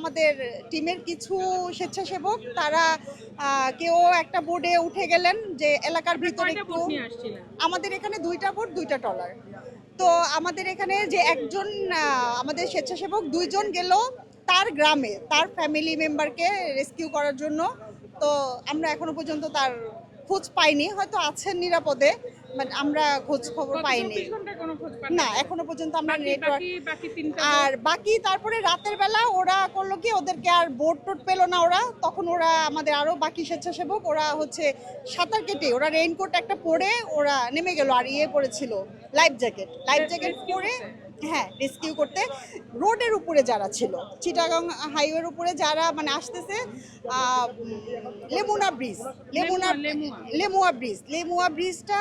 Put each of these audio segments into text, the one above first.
আমাদের টিমের কিছু স্বেচ্ছাসেবক তারা কেউ একটা বোর্ডে উঠে গেলেন যে এলাকার ভিতরে একটু আমাদের এখানে দুইটা বোর্ড দুইটা ট্রলার তো আমাদের এখানে যে একজন আমাদের স্বেচ্ছাসেবক দুইজন গেল তার গ্রামে তার ফ্যামিলি মেম্বারকে রেস্কিউ করার জন্য। তো আমরা এখনও পর্যন্ত তার খোঁজ পাইনি হয়তো আছেন নিরাপদে বাট আমরা খোঁজ খবর পাইনি। 24 ঘন্টায় কোনো খোঁজ পান না। এখনও পর্যন্ত আমরা নেটওয়ার্ক আর বাকি তারপরে রাতের বেলা ওরা করল কি ওদেরকে আর বোট টোট পেল না ওরা। তখন ওরা আমাদের আরও বাকি স্বেচ্ছাসেবক ওরা হচ্ছে সাঁতার কেটে ওরা রেইনকোট একটা পরে ওরা নেমে গেল আর ইয়ে পরেছিল লাইফ জ্যাকেট লাইফ জ্যাকেট পরে হ্যাঁ রেস্কিউ করতে। রোডের উপরে যারা ছিল চিটাগাং হাইওয়ের উপরে যারা মানে আসতেছে লেমুনা ব্রিজ লেমুনা লেমুয়া, ব্রিজ লেমুয়া ব্রিজটা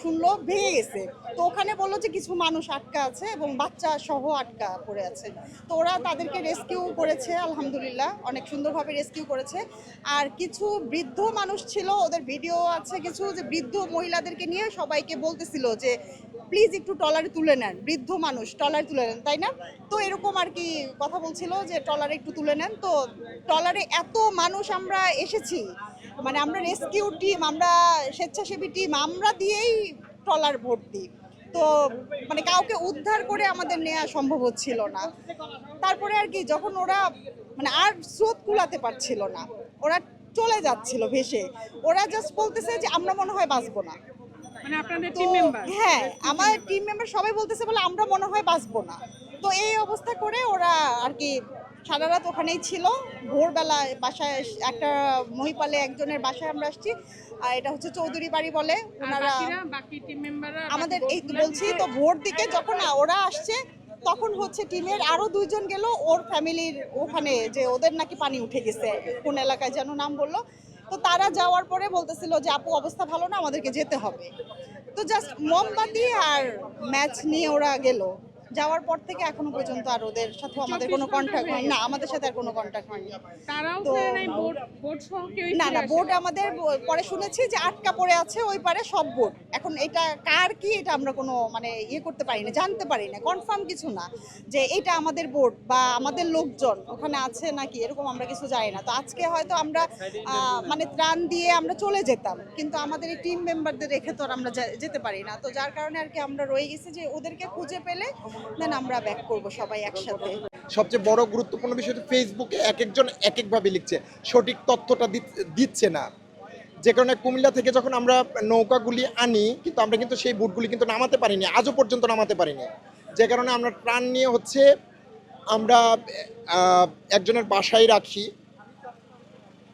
শুনলো ভেঙে গেছে। তো ওখানে বলল যে কিছু মানুষ আটকা আছে এবং বাচ্চা সহ আটকা পড়ে আছে। তো ওরা তাদেরকে রেস্কিউ করেছে, আলহামদুলিল্লাহ। অনেক সুন্দরভাবে রেস্কিউ করেছে। আর কিছু বৃদ্ধ মানুষ ছিল, ওদের ভিডিও আছে, কিছু যে বৃদ্ধ মহিলাদেরকে নিয়ে সবাইকে বলতেছিল যে প্লিজ একটু ট্রলারে তুলে নেন। বৃদ্ধ মানুষ, ট্রলারে তুলে নেন, তাই না? তো এরকম আর কি কথা বলছিল যে, ট্রলারে একটু তুলে নেন। তো ট্রলারে এত মানুষ আমরা এসেছি মানে আমরা রেস্কিউ টিম আমরা স্বেচ্ছাসেবী টিম আমরা দিয়েই ট্রলার ভর্তি। তো মানে কাউকে উদ্ধার করে আমাদের নেওয়া সম্ভব হচ্ছিল না। তারপরে আর কি যখন ওরা মানে আর স্রোত কুলাতে পারছিল না ওরা চলে যাচ্ছিল ভেসে। ওরা জাস্ট বলতেছে যে আমরা মনে হয় বাঁচবো না। মানে আপনাদের টিম মেম্বার হ্যাঁ আমার টিম মেম্বার সবাই বলতেছে বলে আমরা মনে হয় বাঁচবো না। তো এই অবস্থা করে ওরা আর কি সারা রাত ওখানেই ছিল। ভোরবেলা বাসায় একটা মহিপালে একজনের বাসায় আমরা আসছি। আর এটা হচ্ছে চৌধুরী বাড়ি বলে। ওনারা আমাদের এই বলছি তো ভোর দিকে যখন ওরা আসছে তখন হচ্ছে টিমের আরও দুইজন গেল। ওর ফ্যামিলির ওখানে যে ওদের নাকি পানি উঠে গেছে কোন এলাকায় যেন নাম বলল। তো তারা যাওয়ার পরে বলতেছিল যে আপু অবস্থা ভালো না আমাদেরকে যেতে হবে। তো জাস্ট মোমবাতি আর ম্যাচ নিয়ে ওরা গেল। যাওয়ার পর থেকে এখনও পর্যন্ত আর ওদের সাথে আমাদের কোনো কন্ট্যাক্ট হয়ে হয়নি। না আমাদের সাথে আর কোনো কন্ট্যাক্ট হয়নি। তারাও তো- না না বোট আমাদের পরে শুনেছি যে আটকা পড়ে আছে ওই পারে সব বোট। এখন এটা কার কি এটা আমরা কোনো মানে ইয়ে করতে পারি না জানতে পারি না কনফার্ম কিছু না যে এটা আমাদের বোট বা আমাদের লোকজন ওখানে আছে নাকি এরকম আমরা কিছু জানি না। তো আজকে হয়তো আমরা মানে ত্রাণ দিয়ে আমরা চলে যেতাম কিন্তু আমাদের এই টিম মেম্বারদের রেখে তো আর আমরা যেতে পারি না। তো যার কারণে আর কি আমরা রয়ে গেছি যে ওদেরকে খুঁজে পেলে দেন আমরা ব্যাক করব সবাই একসাথে। সবচেয়ে বড় গুরুত্বপূর্ণ বিষয় ফেসবুকে এক একজন এক একভাবে লিখছে। সঠিক তথ্যটা দিচ্ছে না। যে কারণে কুমিল্লা থেকে যখন আমরা নৌকাগুলি আনি, কিন্তু আমরা কিন্তু সেই বুটগুলি কিন্তু নামাতে পারিনি, আজও পর্যন্ত নামাতে পারিনি। যে কারণে আমরা ট্রান নিয়ে হচ্ছে আমরা একজনের বাসায় রাখি।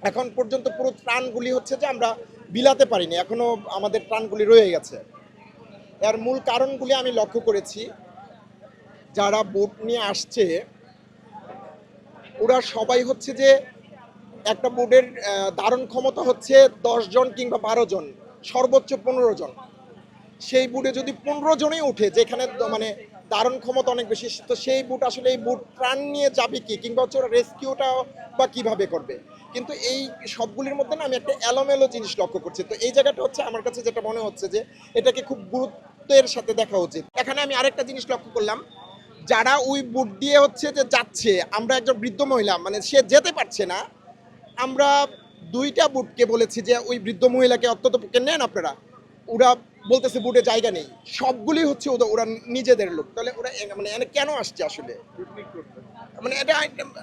এখন পর্যন্ত পুরো ত্রাণগুলি হচ্ছে যে আমরা বিলাতে পারিনি, এখনও আমাদের ত্রাণগুলি রয়ে গেছে। এর মূল কারণগুলি আমি লক্ষ্য করেছি। যারা বোট নিয়ে আসছে, ওরা সবাই হচ্ছে যে একটা বোর্ডের ধারণ ক্ষমতা হচ্ছে দশ জন কিংবা বারো জন, সর্বোচ্চ পনেরো জন। সেই বুটে যদি পনেরো জনই উঠে যেখানে মানে ধারণ ক্ষমতা অনেক বেশি, তো সেই বুট আসলে এই বুট প্রাণ নিয়ে যাবে কি? কিংবা হচ্ছে ওরা রেস্কিউটা বা কীভাবে করবে? কিন্তু এই সবগুলির মধ্যে না আমি একটা এলোমেলো জিনিস লক্ষ্য করছি। তো এই জায়গাটা হচ্ছে আমার কাছে যেটা মনে হচ্ছে যে, এটাকে খুব গুরুত্বের সাথে দেখা উচিত। এখানে আমি আরেকটা জিনিস লক্ষ্য করলাম। যারা ওই বুট দিয়ে হচ্ছে যে যাচ্ছে আমরা একজন বৃদ্ধ মহিলা মানে সে যেতে পারছে না আমরা দুইটা বুটকে বলেছি যে ওই বৃদ্ধ মহিলাকে অত্যন্ত পক্ষে নেন আপনারা। ওরা বলতেছে বুটে জায়গা নেই। সবগুলি হচ্ছে ওদের ওরা নিজেদের লোক। তাহলে ওরা মানে এখানে কেন আসছে আসলে? মানে এটা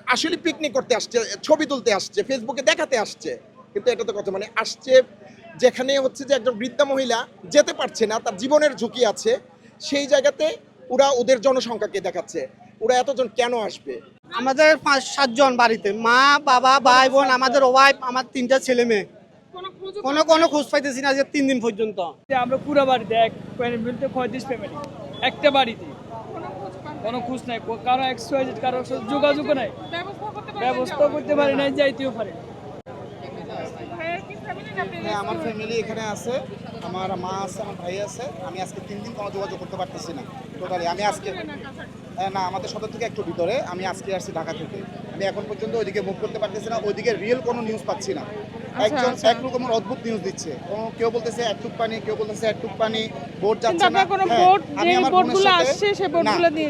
আসলে পিকনিক করতে আসছে ছবি তুলতে আসছে ফেসবুকে দেখাতে আসছে। কিন্তু এটা তো কথা মানে আসছে যেখানে হচ্ছে যে একজন বৃদ্ধা মহিলা যেতে পারছে না তার জীবনের ঝুঁকি আছে সেই জায়গাতে ওরা ওদের জনসংখ্যাকে দেখাচ্ছে। ওরা এতজন কেন আসবে? আমাদের পাঁচ সাতজন বাড়িতে। মা বাবা ভাই বোন আমাদের ওয়াইফ আমার তিনটা ছেলে মেয়ে। কোনো কোনো খোঁজ পাইতেছি না যে তিন দিন পর্যন্ত। আমরা পুরো বাড়িতে এক ফ্যামিলিতে পঁয়ত্রিশ ফ্যামিলি একটা বাড়িতে। কোনো খোঁজ পান কোনো খোঁজ নাই। কারও এক্সারসাইজ কারও যোগাযোগ নাই। ব্যবস্থা করতে পারেন ব্যবস্থা করতে পারি নাই যাইতেও পারি হ্যাঁ আমার ফ্যামিলি এখানে আছে। আমার মা আছে আমার ভাই আছে। আমি আজকে তিন দিন কোনো যোগাযোগ করতে পারতেছি না। টোটালি আমি আজকে না আমাদের সদর থেকে একটু ভিতরে আমি আজকে আসছি ঢাকা থেকে। আমি এখন পর্যন্ত ওইদিকে মুভ করতে পারতেছি না ওইদিকে রিয়েল কোনো নিউজ পাচ্ছি না। একজন আচ্ছা। এক রকমের অদ্ভুত নিউজ দিচ্ছে। কেউ বলতেছে একটুক পানি কেউ বলতেছে একটুক পানি বোট যাচ্ছে না। হ্যাঁ, আমি আমার বোনের সাথে-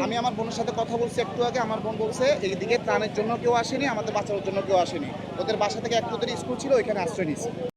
আমি আমার বোনের সাথে কথা বলছি একটু আগে আমার বোন বলছে এইদিকে ত্রাণের জন্য কেউ আসেনি আমাদের বাঁচানোর জন্য কেউ আসেনি। ওদের বাসা থেকে একটু স্কুল ছিল ওইখানে আশ্রয় নিয়েছে।